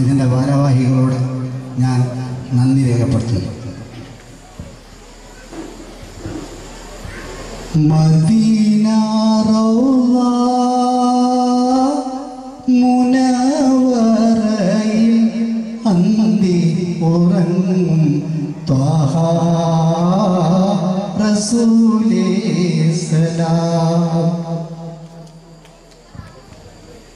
ഇതിന്റെ ഭാരവാഹികളോട് ഞാൻ നന്ദി രേഖപ്പെടുത്തുന്നു. മദീന മുനവറയിൽ അന്തി ഉറങ്ങും ത്വാഹ റസൂലേ സലാം.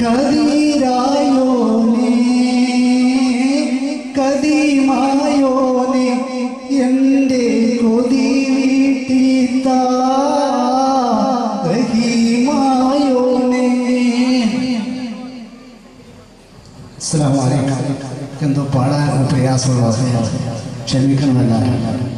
കതിരായോനെ കതിമായോനെ എന്റെ കൊതി വീട്ടിത്താ റഹീമായോനെ. അസ്സലാമു അലൈക്കും. എന്തോ പാടാൻ പ്രയാസമുള്ള ക്ഷമിക്കണമെന്നാണ്